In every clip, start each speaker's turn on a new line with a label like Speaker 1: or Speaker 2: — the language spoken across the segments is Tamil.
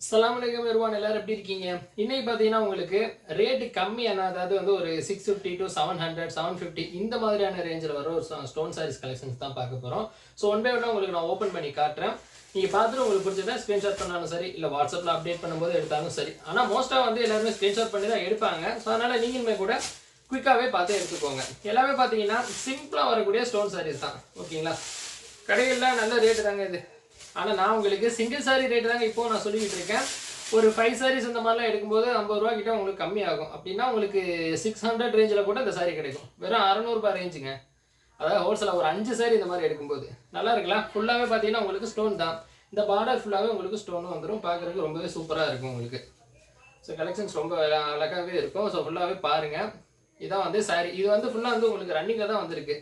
Speaker 1: சலாம் அலைக்கும் வருவான் எல்லாரும் எப்படி இருக்கீங்க? இன்னைக்கு பார்த்தீங்கன்னா உங்களுக்கு ரேட்டு கம்மியான அதாவது வந்து ஒரு six fifty to seven hundred seven fifty இந்த மாதிரியான ரேஞ்சில் வர ஒரு ஸ்டோன் சாரீஸ் கலெக்ஷன்ஸ் தான் பார்க்க போகிறோம் ஸோ ஒன் பை ஒன்னாக உங்களுக்கு நான் ஓப்பன் பண்ணி காட்டுறேன். நீங்கள் பார்த்துட்டு உங்களுக்கு பிடிச்சதா ஸ்க்ரீன்ஷாட் பண்ணாலும் சரி இல்லை வாட்ஸ்அப்பில் அப்டேட் பண்ணும்போது எடுத்தாலும் சரி. ஆனால் மோஸ்ட்டாக வந்து எல்லாருமே ஸ்க்ரீன்ஷாட் பண்ணி தான் எடுப்பாங்க. ஸோ அதனால் நீங்களுமே கூட குயிக்காகவே பார்த்து எடுத்துக்கோங்க. எல்லாமே பார்த்தீங்கன்னா சிம்பிளாக வரக்கூடிய ஸ்டோன் சாரீஸ் தான். ஓகேங்களா கடைகளில் நல்ல ரேட்டு தாங்க இது. ஆனால் நான் உங்களுக்கு சிங்கிள் சாரி ரேட்டு தாங்க இப்போ நான் சொல்லிக்கிட்டு இருக்கேன். ஒரு ஃபைவ் சாரீஸ் இந்த மாதிரிலாம் எடுக்கும்போது ஐம்பது ரூபா கிட்ட உங்களுக்கு கம்மியாகும். அப்படின்னா உங்களுக்கு சிக்ஸ் ஹண்ட்ரட் ரேஞ்சில் கூட இந்த சாரி கிடைக்கும். வெறும் அறநூறுபா ரேஞ்சுங்க அதாவது ஹோல்சேலாக ஒரு அஞ்சு சாரி இந்த மாதிரி எடுக்கும்போது. நல்லா இருக்கலாம் ஃபுல்லாகவே பார்த்தீங்கன்னா உங்களுக்கு ஸ்டோன் தான். இந்த பார்டர் ஃபுல்லாகவே உங்களுக்கு ஸ்டோனும் வந்துடும் பார்க்குறதுக்கு ரொம்பவே சூப்பராக இருக்கும் உங்களுக்கு. ஸோ கலெக்ஷன்ஸ் ரொம்ப அழகாகவே இருக்கும். ஸோ ஃபுல்லாகவே பாருங்கள் இதான் வந்து சாரி இது வந்து ஃபுல்லாக வந்து உங்களுக்கு ரன்னிங்கில் தான் வந்திருக்கு.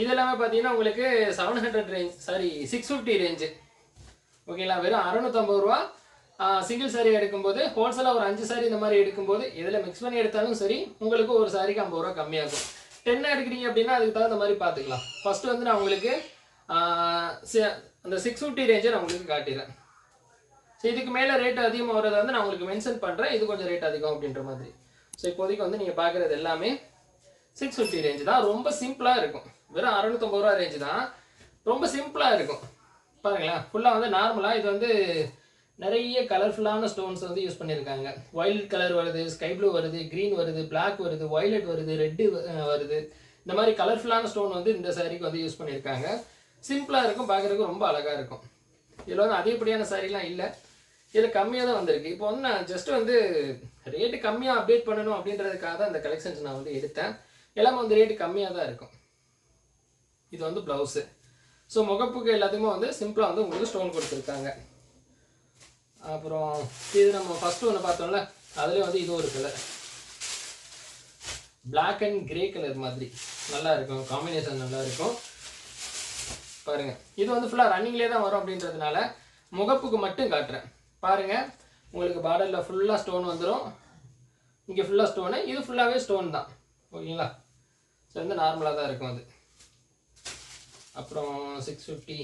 Speaker 1: இது எல்லாமே பார்த்தீங்கன்னா உங்களுக்கு seven hundred range sorry six fifty range ஓகேங்களா வெறும் அறுநூத்தம்பது ரூபா. சிங்கிள் சாரி எடுக்கும்போது ஹோல்சேலாக ஒரு அஞ்சு சாரி இந்த மாதிரி எடுக்கும்போது இதில் மிக்ஸ் பண்ணி எடுத்தாலும் சரி உங்களுக்கு ஒரு சாரிக்கு ஐம்பது ரூபா கம்மியாகும். டென் எடுக்கிறீங்க அப்படின்னா அதுக்கு தகுந்த மாதிரி பார்த்துக்கலாம். ஃபர்ஸ்ட் வந்து நான் உங்களுக்கு அந்த சிக்ஸ் ஃபிஃப்டி ரேஞ்சை நான் உங்களுக்கு காட்டிடுறேன். ஸோ இதுக்கு மேலே ரேட் அதிகமாக வரதை வந்து நான் உங்களுக்கு மென்ஷன் பண்ணுறேன் இது கொஞ்சம் ரேட் அதிகம் அப்படின்ற மாதிரி. ஸோ இப்போதைக்கு வந்து நீங்கள் பார்க்குறது எல்லாமே சிக்ஸ் ஃபிஃப்டி ரேஞ்சு தான். ரொம்ப சிம்பிளாக இருக்கும். வெறும் அறநூற்றம்பது ரூபா ரேஞ்சு தான். ரொம்ப சிம்பிளாக இருக்கும். பாருங்களேன். ஃபுல்லாக வந்து நார்மலாக இது வந்து நிறைய கலர்ஃபுல்லான ஸ்டோன்ஸ் வந்து யூஸ் பண்ணியிருக்காங்க. ஒயிலட் கலர் வருது ஸ்கை ப்ளூ வருது க்ரீன் வருது பிளாக் வருது வயலட் வருது ரெட்டு வருது. இந்த மாதிரி கலர்ஃபுல்லான ஸ்டோன் வந்து இந்த சாரீக்கு வந்து யூஸ் பண்ணியிருக்காங்க. சிம்பிளாக இருக்கும் பார்க்குறதுக்கு ரொம்ப அழகாக இருக்கும். இதில் வந்து அதிகப்படியான சாரீலாம் இல்லை. இதில் கம்மியாக தான் வந்திருக்கு. இப்போ வந்து நான் ஜஸ்ட் வந்து ரேட்டு கம்மியாக அப்டேட் பண்ணணும் அப்படின்றதுக்காக தான் இந்த கலெக்ஷன்ஸ் நான் வந்து எடுத்தேன். எல்லாமே வந்து ரேட்டு கம்மியாக தான் இருக்கும். இது வந்து ப்ளவுஸு ஸோ முகப்புக்கு எல்லாத்துக்குமே வந்து சிம்பிளாக வந்து உங்களுக்கு ஸ்டோன் கொடுத்துருக்காங்க. அப்புறம் இது நம்ம ஃபஸ்ட்டு ஒன்று பார்த்தோம்ல அதுலேயே வந்து இது ஒரு colour Black and grey colour மாதிரி. நல்லா இருக்கும். காம்பினேஷன் நல்லா இருக்கும். பாருங்க. இது வந்து ஃபுல்லாக ரன்னிங்லேயே தான் வரும் அப்படின்றதுனால முகப்புக்கு மட்டும் காட்டுறேன். பாருங்க. உங்களுக்கு பார்டரில் ஃபுல்லாக ஸ்டோன் வந்துடும் இங்கே ஃபுல்லாக ஸ்டோனு இது ஃபுல்லாகவே ஸ்டோன் தான். ஓகேங்களா? ஸோ வந்து நார்மலாக தான் இருக்கும் அது. அப்புறம் சிக்ஸ் ஃபிஃப்டி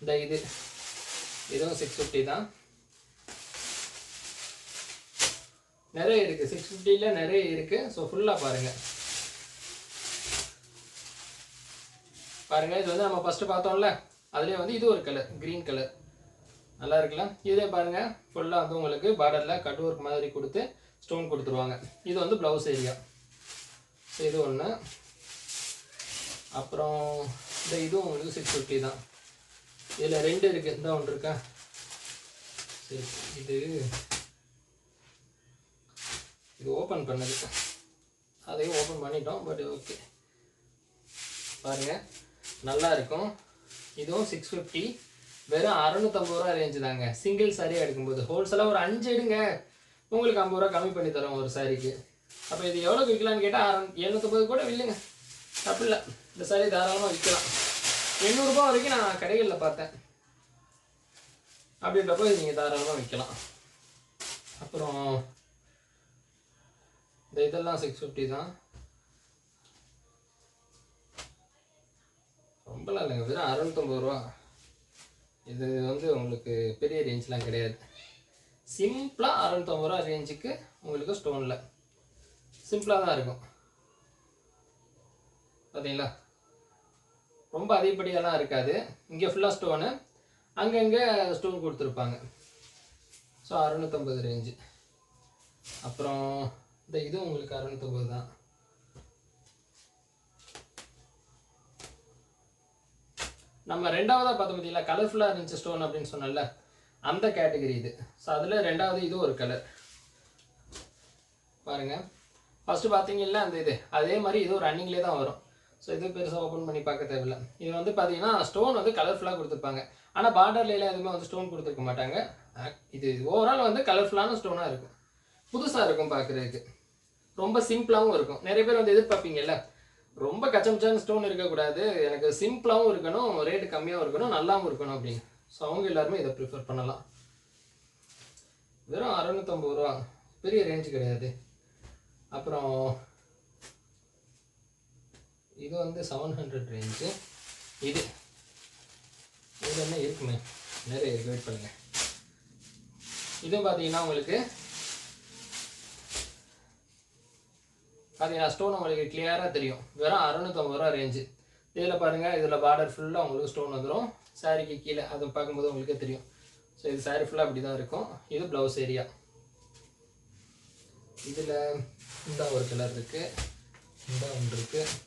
Speaker 1: இந்த இது இதுவும் சிக்ஸ் ஃபிஃப்டி தான். நிறைய இருக்குது சிக்ஸ் ஃபிஃப்டியில் நிறைய இருக்குது ஸோ ஃபுல்லாக பாருங்கள் பாருங்கள் இது வந்து நம்ம ஃபஸ்ட்டு பார்த்தோம்ல. அதுலேயே வந்து இது ஒரு கலர் க்ரீன் கலர் நல்லா இருக்கலாம் இதே பாருங்கள் ஃபுல்லாக வந்து உங்களுக்கு பார்டரில் கட் ஒர்க் மாதிரி கொடுத்து ஸ்டோன் கொடுத்துருவாங்க. இது வந்து ப்ளவுஸ் ஏரியா ஸோ இது ஒன்று அப்புறம் இந்த இதுவும் உங்களுக்கு சிக்ஸ் ஃபிஃப்டி தான். இதில் ரெண்டு இருக்குது இந்த ஒன்று இருக்கா? சரி இது இது ஓப்பன் பண்ணது அதையும் ஓப்பன் பண்ணிட்டோம் பட் ஓகே பாருங்கள் நல்லா இருக்கும். இதுவும் சிக்ஸ் ஃபிஃப்டி வெறும் அறநூற்றம்பது ரூபா ரேஞ்சு தாங்க. சிங்கிள் சாரியாக எடுக்கும்போது. ஹோல்சேலாக ஒரு அஞ்சு எடுங்க. உங்களுக்கு ஐம்பது ரூபா கம்மி பண்ணி தரோம் ஒரு சாரிக்கு அப்போ இது எவ்வளோ விற்கலான்னு கேட்டால் அற எழுநூற்றம்பது கூட வில்லுங்க. தப்பு இல்லை. இந்த சாரி தாராளமாக விற்கலாம். எண்ணூறுபா வரைக்கும் நான் கடைகளில் பார்த்தேன். அப்படின்றப்போ இது நீங்கள் தாராளமாக விற்கலாம். அப்புறம் இந்த இதெல்லாம் சிக்ஸ் ஃபிஃப்டி தான். ரொம்பலாம் இல்லைங்க. வெறும் அறுநூத்தொம்பது ரூபா. இது வந்து உங்களுக்கு பெரிய ரேஞ்செலாம் கிடையாது. சிம்பிளாக அறுநூத்தொம்பது ரூபா ரேஞ்சுக்கு உங்களுக்கு ஸ்டோனில் சிம்பிளாக தான் இருக்கும். பார்த்தீங்களா? ரொம்ப அதிகப்படியெல்லாம் இருக்காது. இங்கே ஃபுல்லாக ஸ்டோனு அங்கங்கே ஸ்டோன் கொடுத்துருப்பாங்க. ஸோ அறநூற்றம்பது ரேஞ்சு அப்புறம் இந்த இதுவும் உங்களுக்கு அறநூற்றம்பது தான். நம்ம ரெண்டாவதாக பார்த்தோம் பார்த்தீங்களா? கலர்ஃபுல்லாக இருந்துச்சு ஸ்டோன் அப்படின்னு சொன்னல அந்த கேட்டகரி இது. ஸோ அதில் ரெண்டாவது இது ஒரு கலர் பாருங்கள் ஃபஸ்ட்டு பார்த்தீங்கன்னா அந்த இது. அதே மாதிரி இது ரன்னிங்லேயே தான் வரும். ஸோ இது பெருசாக ஓப்பன் பண்ணி பார்க்க தேவையில்ல. இது வந்து பார்த்தீங்கன்னா ஸ்டோன் வந்து கலர்ஃபுல்லாக கொடுத்துருப்பாங்க. ஆனால் பார்டர்லாம் எதுவுமே வந்து ஸ்டோன் கொடுத்துருக்க மாட்டாங்க. இது ஓவரால் வந்து கலர்ஃபுல்லான ஸ்டோனாக இருக்கும். புதுசாக இருக்கும் பார்க்குறதுக்கு ரொம்ப சிம்பிளாகவும் இருக்கும். நிறைய பேர் வந்து எதிர்பார்ப்பீங்கல்ல? ரொம்ப கச்சமிச்சான ஸ்டோன் இருக்கக்கூடாது. எனக்கு சிம்பிளாகவும் இருக்கணும் ரேட்டு கம்மியாகவும் இருக்கணும் நல்லாவும் இருக்கணும் அப்படின்னு. ஸோ அவங்க எல்லாருமே இதை ப்ரிஃபர் பண்ணலாம். வெறும் அறநூற்றம்பது ரூபா. பெரிய ரேஞ்சு கிடையாது. அப்புறம் இது வந்து செவன் ஹண்ட்ரட் ரேஞ்சு இது. இதில் என்ன இருக்குமே? நிறைய இருக்கு. வெயிட் பண்ணுங்க. இதுவும் பார்த்தீங்கன்னா உங்களுக்கு பார்த்தீங்கன்னா ஸ்டோன் உங்களுக்கு கிளியராக தெரியும். வெறும் அறுநூத்தம்பது ரூபா ரேஞ்சு இதில் பாருங்கள் இதில் பார்டர் ஃபுல்லாக உங்களுக்கு ஸ்டோன் வந்துடும் சாரிக்கு கீழே அதை பார்க்கும்போது உங்களுக்கே தெரியும். ஸோ இது சாரி ஃபுல்லாக அப்படி தான் இருக்கும். இது ப்ளவுஸ் ஏரியா இதில் இந்த ஒரு கலர் இருக்குது இந்த ஒன்று இருக்குது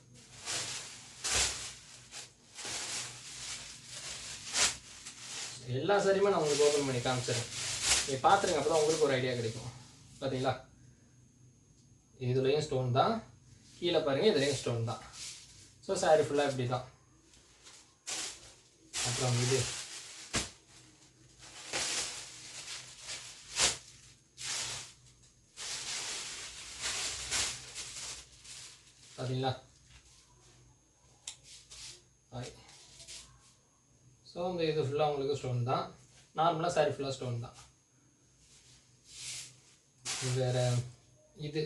Speaker 1: எல்லா சாரியுமே நான் உங்களுக்கு ஓப்பன் பண்ணி காமிச்சிடுறேன். நீங்கள் பார்த்துருங்க அப்போ தான் உங்களுக்கு ஒரு ஐடியா கிடைக்கும். பார்த்தீங்களா இதுலேயும் ஸ்டோன் தான். கீழே பாருங்கள் இதுலேயும் ஸ்டோன் தான். ஸோ சாரி ஃபுல்லாக இப்படி தான் அப்புறம் இது. பார்த்தீங்களா ஹாய் ஸோ இந்த இது ஃபுல்லாக உங்களுக்கு ஸ்டோன் தான். நார்மலாக சாரி ஃபுல்லாக ஸ்டோன் தான். வேறு இது.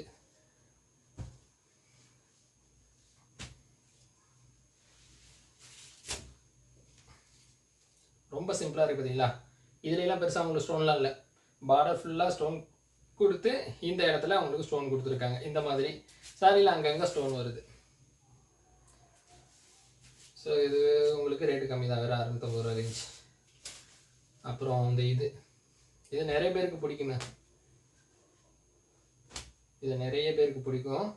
Speaker 1: ரொம்ப சிம்பிளாக இருக்குது பார்த்தீங்களா இதுலலாம் பெருசாக உங்களுக்கு ஸ்டோன்லாம் இல்லை. பார்டர் ஃபுல்லாக ஸ்டோன் கொடுத்து இந்த இடத்துல அவங்களுக்கு ஸ்டோன் கொடுத்துருக்காங்க. இந்த மாதிரி. சாரியில் அங்கங்கே ஸ்டோன் வருது. ஸோ இது உங்களுக்கு ரேட்டு கம்மி தான். வேறு அறுநூத்தம்பது ரூபா ரேஞ்ச் அப்புறம் அந்த இது. இது நிறைய பேருக்கு பிடிக்குமே. இது நிறைய பேருக்கு பிடிக்கும்.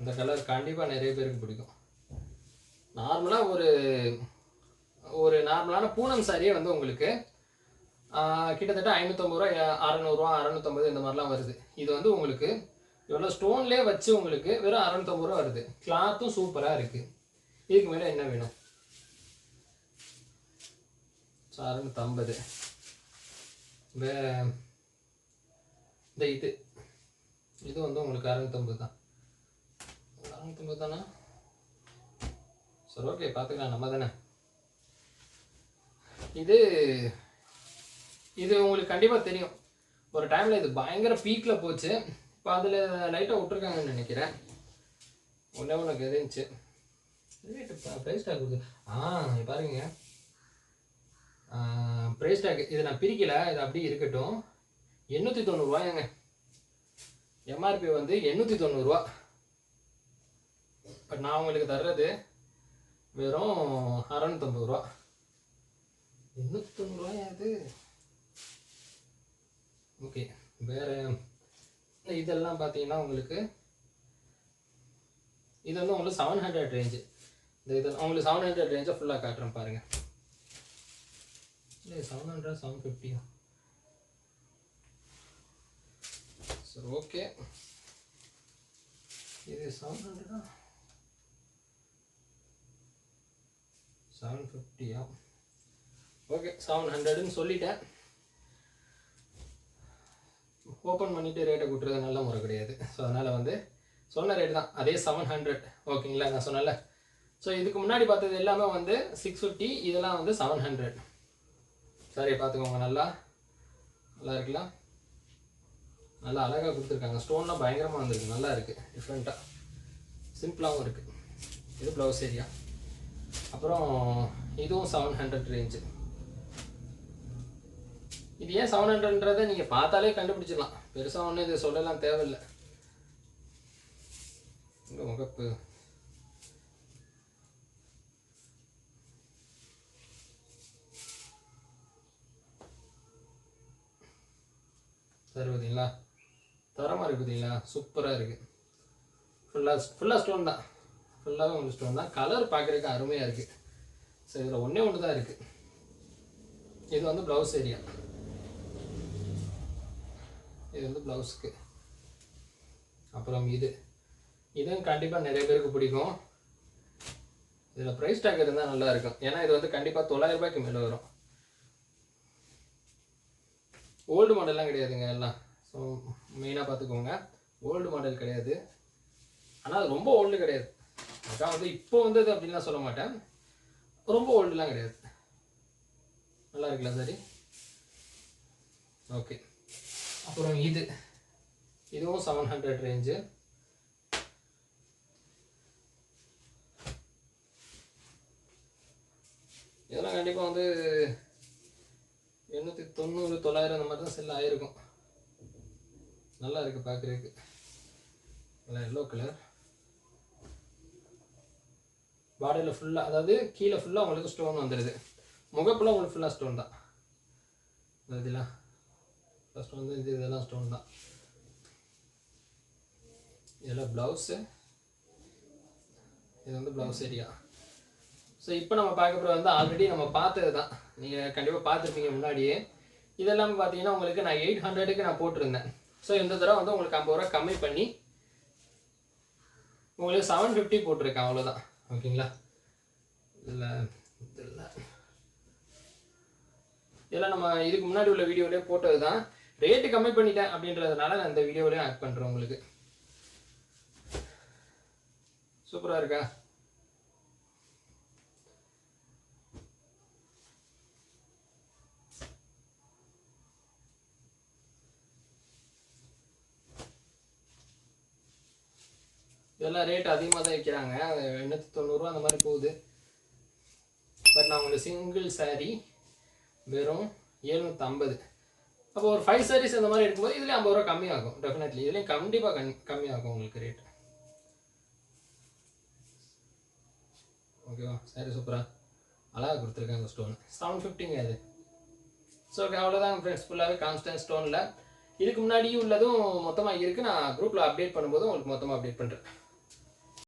Speaker 1: இந்த கலர் கண்டிப்பாக நிறைய பேருக்கு பிடிக்கும். நார்மலாக ஒரு ஒரு நார்மலான பூனம் சாரியே வந்து உங்களுக்கு கிட்டத்தட்ட ஐநூற்றம்பது ரூபா அறநூறுவா அறநூற்றம்பது இந்த மாதிரிலாம் வருது. இது வந்து உங்களுக்கு இவ்வளோ ஸ்டோன்லேயே வச்சு உங்களுக்கு வெறும் அறநூத்தம்பது ரூபா வருது. கிளாத்தும் சூப்பராக இருக்குது இதுக்கு மேலே என்ன வேணும்? ஸோ அறநூற்றம்பது வேற இந்த இது. இது வந்து உங்களுக்கு அறநூற்றம்பது தான். அறநூற்றம்பது தானே? சரி ஓகே பார்த்துக்கலாம். நம்ம தானே? இது இது உங்களுக்கு கண்டிப்பாக தெரியும். ஒரு டைமில் இது பயங்கர பீக்கில் போச்சு. இப்போ அதில் லைட்டாக விட்ருக்காங்கன்னு நினைக்கிறேன். ஒன்றே ஒன்று இருந்துச்சு. ரேட்டு ப்ரைஸ் டேக் கொடுத்து ஆ பாருங்க. ப்ரைஸ் டேக் இதை நான் பிரிக்கலை. இது அப்படியே இருக்கட்டும். எண்ணூற்றி தொண்ணூறுரூவாயாங்க எம்ஆர்பி வந்து எண்ணூற்றி தொண்ணூறுரூவா பட் நான் உங்களுக்கு தர்றது வெறும் அறநூத்தம்பது ரூபா. எண்ணூற்றி தொண்ணூறுரூவாயா இது? ஓகே வேறு இதெல்லாம் பார்த்தீங்கன்னா உங்களுக்கு இது வந்து உங்களுக்கு செவன் ஹண்ட்ரட் ரேஞ்சு இந்த இது உங்களுக்கு செவன் ஹண்ட்ரட் ரேஞ்சை ஃபுல்லாக காட்டுறேன் பாருங்க. இல்லை செவன் ஹண்ட்ரட் செவன் ஃபிஃப்டியா சரி ஓகே இது செவன் ஹண்ட்ரடா செவன் ஃபிஃப்டியா ஓகே செவன் ஹண்ட்ரடுன்னு சொல்லிட்டேன். ஓப்பன் பண்ணிவிட்டு ரேட்டை கூட்டுறது நல்ல முறை கிடையாது. ஸோ அதனால் வந்து சொன்ன ரேட் தான். அதே செவன் ஹண்ட்ரட் ஓகேங்களா நான் சொன்னல ஸோ இதுக்கு முன்னாடி பார்த்தது எல்லாமே வந்து சிக்ஸ் ஃபிஃப்டி இதெல்லாம் வந்து செவன் ஹண்ட்ரட் சரி பார்த்துக்கோங்க. நல்லா நல்லா இருக்குல்ல? நல்லா அழகாக கொடுத்துருக்காங்க. ஸ்டோன்லாம் பயங்கரமாக வந்திருக்கு. நல்லா இருக்குது டிஃப்ரெண்ட்டாக சிம்பிளாகவும் இருக்குது இது ப்ளவுஸ் ஏரியா அப்புறம் இதுவும் செவன் ஹண்ட்ரட் ரேஞ்சு இது ஏன் செவன் ஹண்ட்ரட்ன்றதை நீங்கள் பார்த்தாலே கண்டுபிடிச்சிடலாம். பெருசாக ஒன்றும் இது சொல்லலாம் தேவையில்லை. இந்த முகப்பு. சரி பார்த்தீங்களா தரமாக இருக்குது பார்த்தீங்களா சூப்பராக இருக்குது ஃபுல்லாக ஃபுல்லாக ஸ்டோன் தான். ஃபுல்லாகவே உங்களுக்கு ஸ்டோன் தான். கலர் பார்க்குறதுக்கு அருமையாக இருக்குது சரி இதில் ஒன்றே ஒன்று தான் இருக்குது இது வந்து ப்ளவுஸ் ஏரியா இது வந்து ப்ளவுஸ்க்கு. அப்புறம் இது. இதுவும் கண்டிப்பாக நிறைய பேருக்கு பிடிக்கும். இதில் ப்ரைஸ் டேக் இருந்தால் நல்லா இருக்கும். ஏன்னா இது வந்து கண்டிப்பாக தொள்ளாயிரம் ரூபாய்க்கு மேலே வரும். ஓல்டு மாடல்லாம் கிடையாதுங்க எல்லாம். ஸோ மெயினாக பார்த்துக்கோங்க. ஓல்டு மாடல் கிடையாது. ஆனால் அது ரொம்ப ஓல்டு கிடையாது. அதான் வந்து இப்போ வந்தது அப்படின்லாம் சொல்ல மாட்டேன். ரொம்ப ஓல்டுலாம் கிடையாது. நல்லா இருக்குல்ல சரி? ஓகே அப்புறம் இது. இதுவும் செவன் ஹண்ட்ரட் ரேஞ்சு இதெல்லாம் கண்டிப்பாக வந்து எண்ணூற்றி தொண்ணூறு தொள்ளாயிரம் அந்த மாதிரி தான் செல் ஆயிருக்கும். நல்லா இருக்குது பார்க்குறதுக்கு நல்லா எல்லோ கலர் பாடியில் ஃபுல்லாக அதாவது கீழே ஃபுல்லாக உங்களுக்கு ஸ்டோன் வந்துடுது முகப்பில் உங்களுக்கு ஃபுல்லாக ஸ்டோன் தான். இந்த இதெல்லாம் ஃபஸ்ட் வந்து இது இதெல்லாம் ஸ்டோன் தான் இதெல்லாம் ப்ளவுஸு இது வந்து ப்ளவுஸ் ஏரியா ஸோ இப்போ நம்ம பார்க்க போகிறது வந்து ஆல்ரெடி நம்ம பார்த்தது தான். நீங்கள் கண்டிப்பாக பார்த்துருப்பீங்க முன்னாடியே. இதெல்லாம் பார்த்தீங்கன்னா உங்களுக்கு நான் எயிட் ஹண்ட்ரடுக்கு நான் போட்டிருந்தேன். ஸோ இந்த தடவை வந்து உங்களுக்கு ஐம்பது ரூபா கம்மி பண்ணி உங்களுக்கு செவன் ஃபிஃப்டி போட்டிருக்கேன் அவ்வளோதான் ஓகேங்களா? இல்லை இல்லை இதெல்லாம் நம்ம இதுக்கு முன்னாடி உள்ள வீடியோலேயே போட்டது தான் ரேட்டு கம்மி பண்ணிட்டேன் அப்படின்றதுனால நான் இந்த வீடியோவிலையும் ஆட் பண்ணுறேன் உங்களுக்கு. சூப்பராக இருக்கா? இதெல்லாம் ரேட் அதிகமாக தான் விற்கிறாங்க எண்ணூற்றி தொண்ணூறுரூவா அந்த மாதிரி போகுது. பட் நான் உங்களுக்கு சிங்கிள் சாரீ வெறும் எழுநூற்றம்பது அப்போ ஒரு ஃபைவ் சாரீஸ் அந்த மாதிரி எடுக்கும்போது இதுலேயும் ஐம்பது ரூபா கம்மியாகும் டெஃபினெட்லி இதுலேயும் கண்டிப்பாக கம்மி கம்மியாகும் உங்களுக்கு ரேட் ஓகேவா சரி சூப்பரா அழகாக கொடுத்துருக்காங்க ஸ்டோன் செவன் ஃபிஃப்டிங்க அது ஸோ ஓகே அவ்வளோதான் ஃப்ரெண்ட்ஸ் ஃபுல்லாகவே கான்ஸ்டன்ட் ஸ்டோனில் இதுக்கு முன்னாடி உள்ளதும் மொத்தமாக இருக்குது நான் குரூப்பில் அப்டேட் பண்ணும்போது உங்களுக்கு மொத்தமாக அப்டேட் பண்ணுறேன்